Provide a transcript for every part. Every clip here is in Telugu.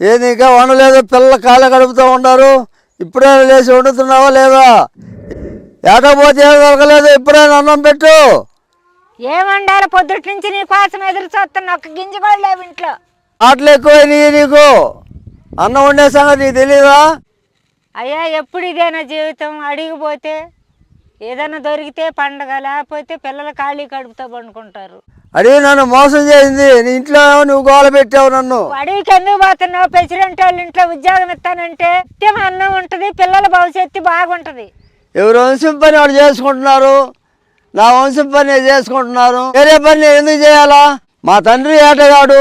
ఏది ఇంకా వండలేదు పిల్లల కాళ్ళ గడుపుతూ ఉన్నారు ఇప్పుడే లేచి వండుతున్నావా లేదా? ఏటపోతే ఏం దొరకలేదు ఇప్పుడే అన్నం పెట్టు. ఏమండాలి పొద్దుటి నుంచి నీ కోసం ఎదురు చూస్తున్నా ఒక గింజ కూడా లేవు ఇంట్లో. ఆటలు ఎక్కువ నీకు. అన్నం వండే సంగతి నీకు తెలీదా? అయ్యా ఎప్పుడు ఇదేనా జీవితం? అడిగిపోతే ఏదైనా దొరికితే పండగ లేకపోతే పిల్లలు ఖాళీ కడుపుతో పండుకుంటారు అడిగి నన్ను మోసం చేసింది. నీ ఇంట్లో నువ్వు గోల పెట్టావు నన్ను. అడవికి ఎందుకు పోతున్నావు? ప్రెసిడెంట్ వాళ్ళ ఇంట్లో ఉద్యోగం ఇస్తానంటే నిత్యం అన్నం ఉంటుంది పిల్లల భవిష్యత్తు బాగుంటుంది. ఎవరి వంశం పని వాడు చేసుకుంటున్నారు? నా వంశం పని నేను చేసుకుంటున్నారు. వేరే పని నేను ఎందుకు చేయాలా? మా తండ్రి ఏటగాడు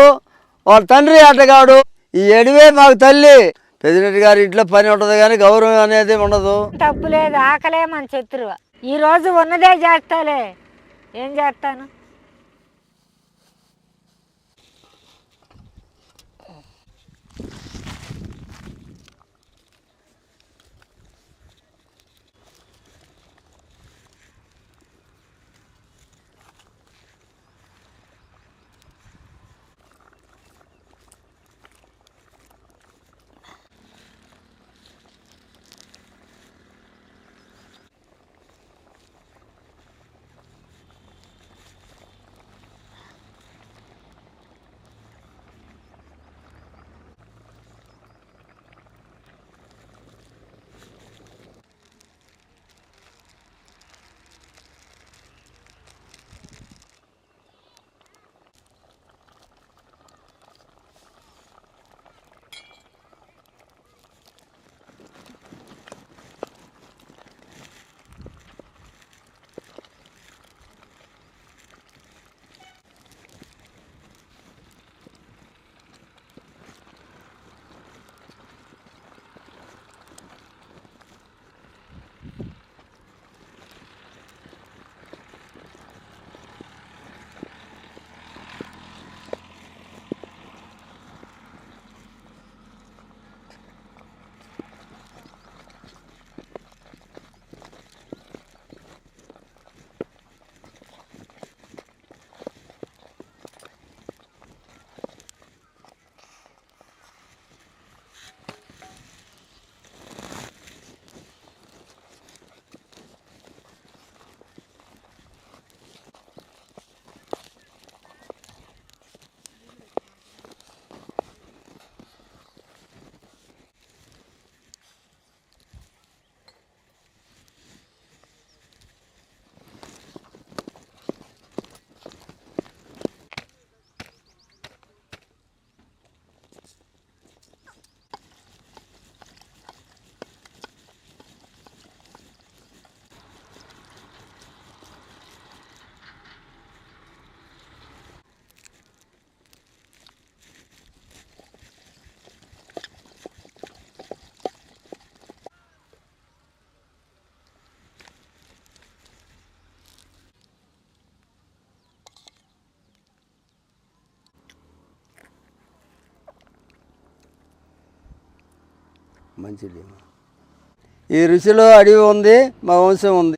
వాళ్ళ తండ్రి ఏటగాడు ఈ ఎడివే మాకు తల్లి. ప్రెసిడెంట్ గారి ఇంట్లో పని ఉంటుంది కానీ గౌరవం అనేది ఉండదు. తప్పు లేదు ఆకలే మన శత్రువు. ఈ రోజు ఉన్నదే చేస్తాలే. ఏం చేస్తాను? మంచిది. ఈ రుచిలో అడవి ఉంది మా వంశం ఉంది.